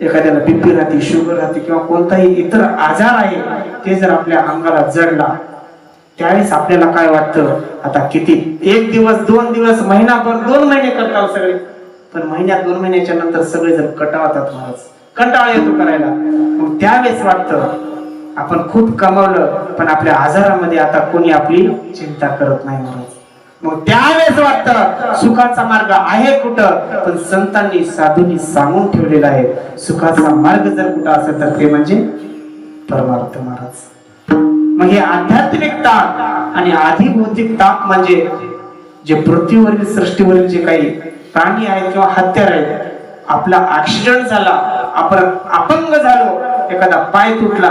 एखाद्याला बीपी राहते शुगर राहते किंवा कोणताही इतर आजार आहे ते जर आपल्या अंगाला जडला त्यावेळेस आपल्याला काय वाटतं? आता किती? एक दिवस दोन दिवस महिनाभर दोन महिने करतात सगळे. पण महिन्यात दोन महिन्याच्या नंतर सगळे जण कटावतात महाराज. कंटाळा येतो करायला. मग त्यावेळेस वाटतं आपण खूप कमावलं पण आपल्या आजारामध्ये आता कोणी आपली चिंता करत नाही महाराज. मग त्यावेळेस वाटतं सुखाचा मार्ग आहे कुठं? पण संतांनी साधूंनी सांगून ठेवलेला आहे सुखाचा मार्ग जर कुठं असेल तर ते म्हणजे परमार्थ महाराज. मग हे आध्यात्मिक ताप आणि आधिभौतिक ताप म्हणजे जे पृथ्वीवरील सृष्टीवरील जे काही प्राणी आहेत किंवा हत्यार आहेत आपला ऍक्सिडेंट झाला आपण अपंग झालो एखादा पाय तुटला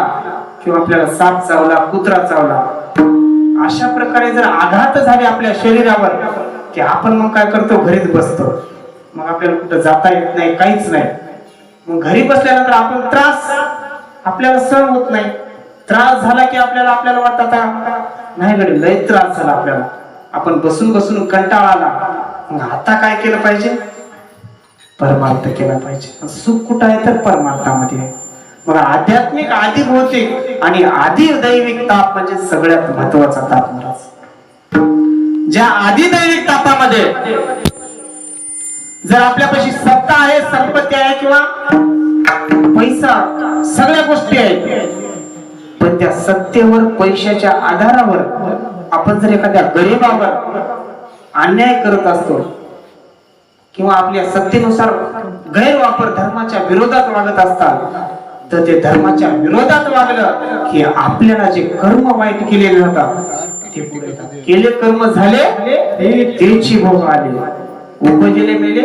किंवा आपल्याला साप चावला कुत्रा चावला अशा प्रकारे जर आघात झाले आपल्या शरीरावर की आपण मग काय करतो? घरीच बसतो. मग आपल्याला कुठं जाता येत नाही काहीच नाही. मग घरी बसल्यानंतर आपण त्रास आपल्याला सहन होत नाही त्रास झाला की आपल्याला आपल्याला वाटतं आता नाही गडे लय त्रास झाला आपल्याला. आपण बसून बसून कंटाळा आला. मग आता काय केलं पाहिजे? परमार्थ केला पाहिजे. सुख कुठं आहे तर परमार्थामध्ये आहे. मग आध्यात्मिक आधी भौतिक आणि आधी दैविक ताप म्हणजे सगळ्यात महत्त्वाचा ताप महाराज. ज्या आधी दैविक तापामध्ये जर आपल्यापाशी सत्ता आहे संपत्ती आहे किंवा पैसा सगळ्या गोष्टी आहेत पण त्या सत्तेवर पैशाच्या आधारावर आपण जर एखाद्या गरीबावर अन्याय करत असतो किंवा आपल्या सत्तेनुसार गैरवापर धर्माच्या विरोधात वागत असतात तर ते धर्माच्या विरोधात वागलं की आपल्याला जे कर्म वाईट केलेले होता ते पुढे केले कर्म झाले त्याची भोग आले. उपजले मेले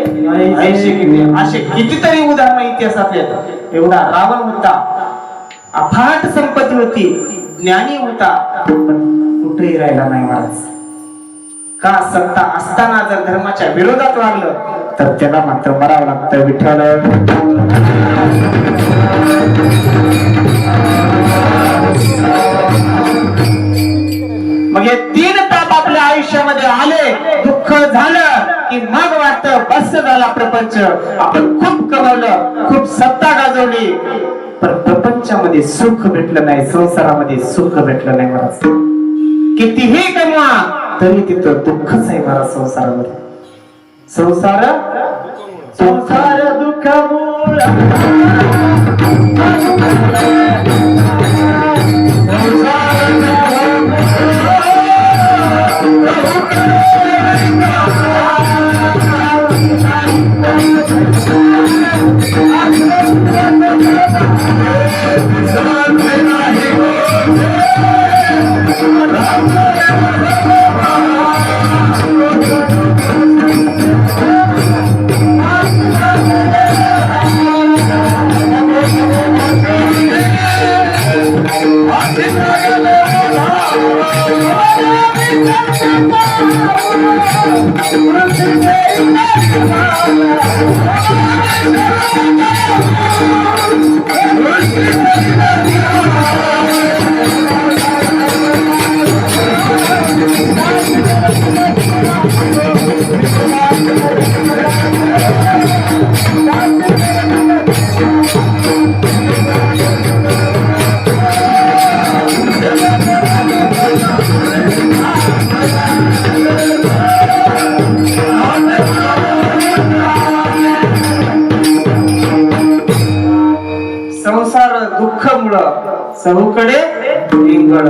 असे कितीतरी उदाहरण इतिहासात येतात एवढा रावण होता अफाट संपत्ती होती ज्ञानी होता पण कुठेही राहिला नाही महाराज का सत्ता असताना जर धर्माच्या विरोधात वागलं तर त्याला मात्र मरावं लागतं. विठ्ठल. मग हे तीन ताप आपल्या आयुष्यामध्ये आले. दुःख झालं की मग वाटत बस झाला प्रपंच. आपण खूप कमवलं खूप सत्ता गाजवली. पण प्रपंचामध्ये सुख भेटलं नाही संसारामध्ये सुख भेटलं नाही मला कितीही कमवा तरी तिथं दुःखच आहे मला संसारामध्ये. संसार संसार दुःख मूळ चहूकडे इंगळ.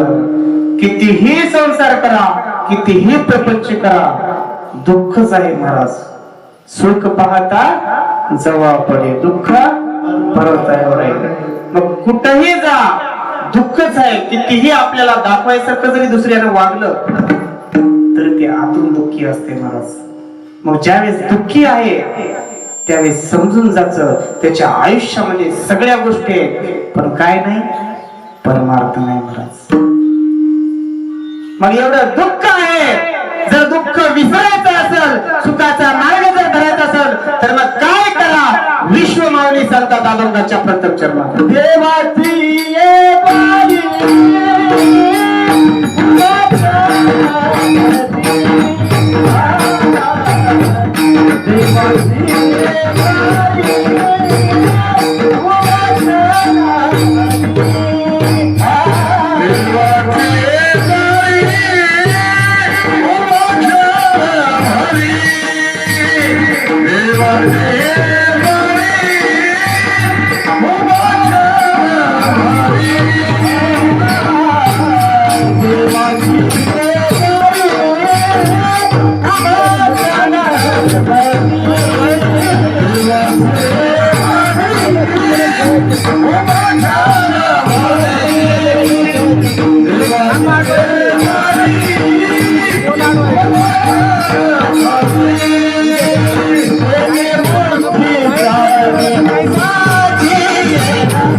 कितीही संसार करा कितीही प्रपंच करा दुःखच आहे महाराज. सुख पाहता जवळ पडे. दुःख परत मग कुठेही जा दुःखच आहे कितीही आपल्याला दाखवायसारखं जरी दुसऱ्याने वागलं तर ते आतून दुःखी असते महाराज. मग ज्यावेळेस दुःखी आहे त्यावेळेस समजून जायचं. त्याच्या आयुष्यामध्ये सगळ्या गोष्टी आहेत. पण काय नाही? परमार्थ नाही महाराज. मग एवढं दुःख आहे. जर दुःख विसरायचं असेल सुखाचा मार्ग जर धरायचा असेल तर मग काय करा? विश्व माऊली संत दादोंगाच्या प्रत्यक्ष देवाची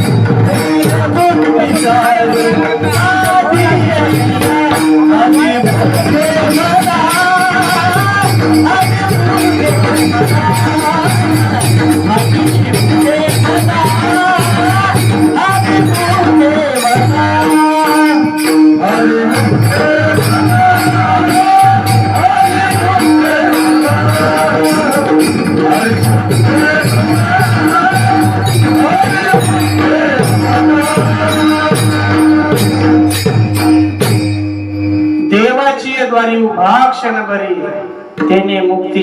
Thank.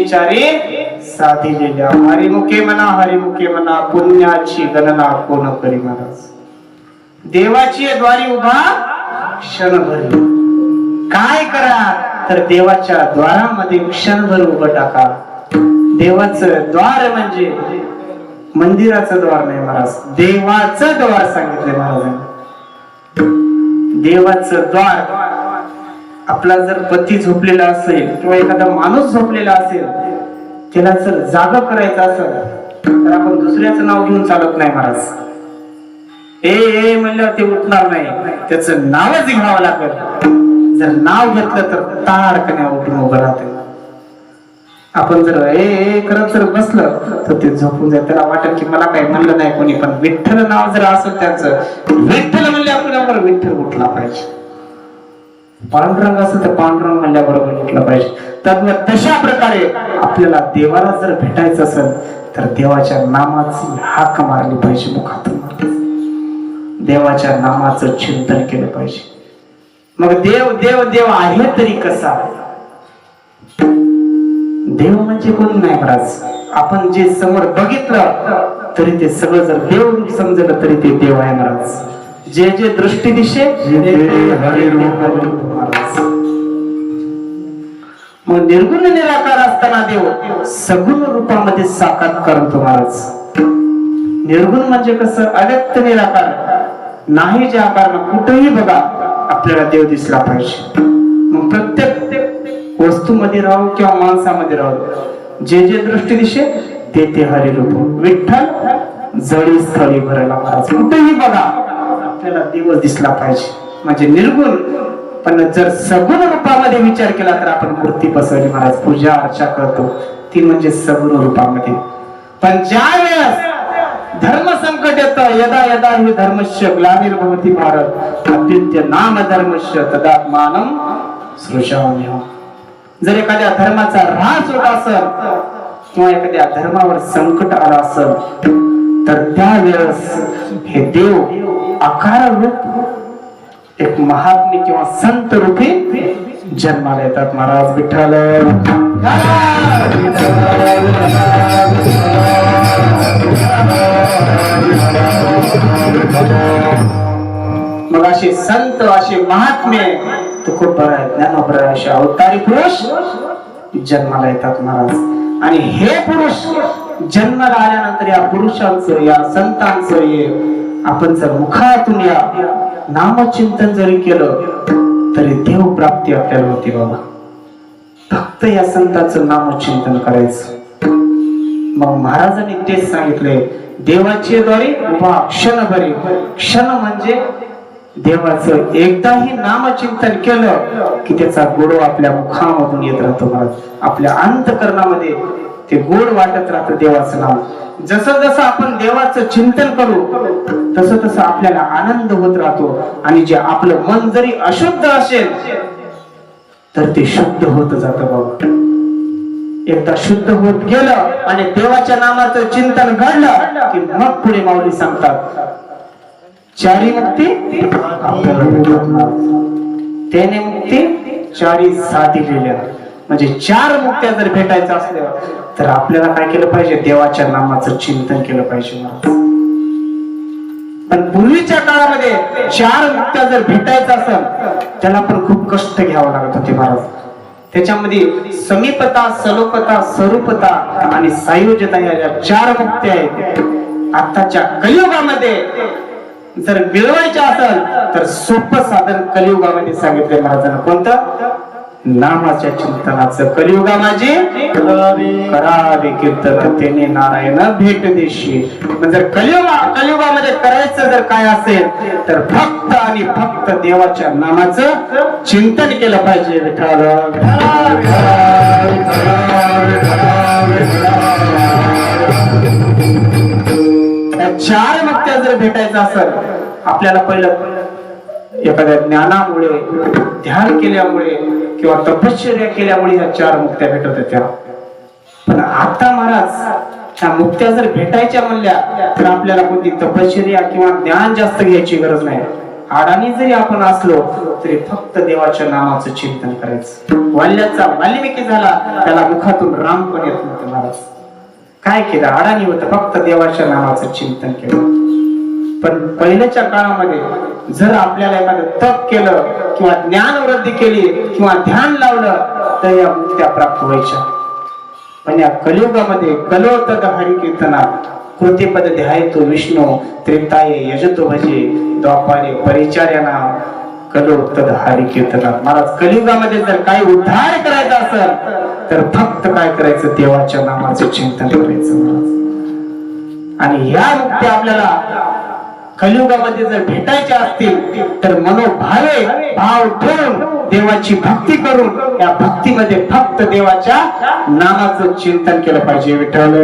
विचारी मुक्तीचारी साधिलेल्या. हरिमुखे म्हणा हरिमुखे म्हणा पुण्याची गणना कोण करी महाराज? देवाची द्वारी उभा क्षणभर. काय करा? तर देवाच्या द्वारामध्ये क्षणभर उभं टाका. देवाचं द्वार म्हणजे मंदिराचं द्वार नाही महाराज. देवाचं द्वार सांगितले महाराजांनी. देवाचं द्वार आपला जर पती झोपलेला असेल किंवा एखादा माणूस झोपलेला असेल त्याला जर जाग करायचं असेल तर आपण दुसऱ्याचं नाव घेऊन चालत नाही महाराज. ए ए म्हणल्यावर ते उठणार नाही. त्याचं नावच घ्यावं लागेल. जर नाव घेतलं तर ताडकने उठून उभं राहते. आपण जर ए ए करत जर बसलं तर ते झोपून जाईल. त्याला वाटेल की मला काही म्हणलं नाही कोणी पण विठ्ठल नाव जर असेल त्याचं विठ्ठल म्हणले आपल्याला विठ्ठल उठला पाहिजे. पांडुरंग असं तर पांडुरंग म्हणल्याबरोबर म्हटलं पाहिजे. तर तशा प्रकारे आपल्याला देवाला जर भेटायचं असेल तर देवाच्या नामाची हाक मारली पाहिजे मुखातून. देवाच्या नामाचं चिंतन केलं पाहिजे. मग देव देव देव आहे तरी कसा? देव म्हणजे कोणी नाही महाराज. आपण जे समोर बघितलं तरी ते सगळं जर देव समजलं तरी ते देव आहे महाराज. जे जे दृष्टी दिशे मग निर्गुण निराकार असताना देव सगुण रूपामध्ये साकार करतो महाराज निर्गुण म्हणजे कसं? अव्यक्त निराकार. नाही जे आकार कुठेही बघा आपल्याला देव दिसला पाहिजे. मग प्रत्येक वस्तूमध्ये राहू किंवा माणसामध्ये राहू जे जे दृष्टी दिशे ते ते हरिरूप विठ्ठल जळी स्थळी भरायला महाराज कुठेही बघा आपल्याला देव दिसला पाहिजे. म्हणजे निर्गुण. पण जर सगुण रूपामध्ये विचार केला तर आपण मूर्ती बसवली महाराज. पूजा अर्चा करतो. ती म्हणजे सगुण रूपामध्ये. पण ज्या वेळेस धर्म संकट येत यदा यदा ही धर्मस्य ग्लानिर्भवती भारत. अद्वित्य नाम धर्मश्य तदा मानम सृजाम्यहम. जर एखाद्या धर्माचा ऱ्हास होत असेल किंवा एखाद्या धर्मावर संकट आला असेल तर त्यावेळेस हे देव अकार रूप एक महात्मे किंवा संत रूपी जन्माला येतात. महाराज विठ्ठल. मग असे संत असे महात्मे तुकोबर आहेत ज्ञानोबर आहे. असे अवतारी पुरुष जन्माला येतात महाराज. आणि हे पुरुष जन्माला आल्यानंतर या पुरुषांचं या संतांचं आपण जर मुखातून या नामचिंतन जरी केलं तरी देव प्राप्ती आपल्याला होती बाबा. फक्त या संतांचं नामचिंतन करायचं. मग महाराजांनी तेच सांगितले देवाचे द्वारे उभा क्षणभरी क्षण म्हणजे देवाचं एकदाही नामचिंतन केलं की त्याचा गोड आपल्या मुखामधून येत राहतो महाराज. आपल्या अंतकरणामध्ये ते गोड वाटत राहतं देवाचं नाव. जसं जसं आपण देवाचं चिंतन करू तसं तसं आपल्याला आनंद होत राहतो. आणि जे आपलं मन जरी अशुद्ध असेल तर ते शुद्ध होत जात बाबा एकदा शुद्ध होत गेलं आणि देवाच्या नामाचं चिंतन घडलं की मग पुढे माऊली सांगतात चारी मुक्ती आपल्याला त्याने मुक्ती चारी साधिलेल्या म्हणजे चार मुक्त्या जर भेटायच्या असल्या तर आपल्याला काय केलं पाहिजे? देवाच्या नामाचं चिंतन केलं पाहिजे पण पूर्वीच्या काळामध्ये चार मुक्त्या जर भेटायचं असेल त्याला पण खूप कष्ट घ्यावं लागत होते महाराज. त्याच्यामध्ये समीपता सलोपता स्वरूपता आणि सायोजता या ज्या चार मुक्त्या आहेत आताच्या कलियुगामध्ये जर मिळवायच्या असेल तर सोपं साधन कलियुगामध्ये सांगितले महाराजांना. कोणतं? नामाच्या चिंतनाचं कलियुगा माझी? करावे. कीर्तन तेने नारायण भेट देशी. जर कलियुगा कलियुगामध्ये करायचं जर काय असेल तर फक्त आणि फक्त देवाच्या नामाचं चिंतन केलं पाहिजे चार मुक्त्या जर भेटायचं असेल आपल्याला पहिलं एखाद्या ज्ञानामुळे ध्यान केल्यामुळे किंवा तपश्चर्या केल्यामुळे ह्या चार मुक्त्या भेटत होत्या. पण आता महाराज त्या मुक्त्या जर भेटायच्या म्हणल्या तर आपल्याला कोणती तपश्चर्या किंवा ज्ञान जास्त घ्यायची गरज नाही. अडाणी जरी आपण असलो तरी फक्त देवाच्या नामाचं चिंतन करायचं. वाल्याचा वाल्मिकी झाला त्याला मुखातून राम पण येत नव्हते महाराज. काय केलं? अडाणी होतं फक्त देवाच्या नामाचं चिंतन केलं. पण पहिल्याच्या काळामध्ये जर आपल्याला एखादं तप केलं किंवा ज्ञान वृद्धी केली किंवा ध्यान लावलं तर या मुक्त्या प्राप्त व्हायच्या पण या कलियुगामध्ये कलोतद हरिकीर्तना कृतीपद ध्यायतो विष्णू त्रिताये यजतो भजे द्वापारे परिचार्याना कलोतद हरिकीर्तना महाराज कलियुगामध्ये जर काही उद्धार करायचा असेल तर फक्त काय करायचं? देवाच्या नामाचं चिंतन करायचं आणि ह्या मुक्त्या आपल्याला कलियुगामध्ये जर भेटायचे असतील तर मनोभावे भाव ठेवून देवाची भक्ती करून या भक्तीमध्ये फक्त देवाच्या नामाचं चिंतन केलं पाहिजे. विठ्ठल.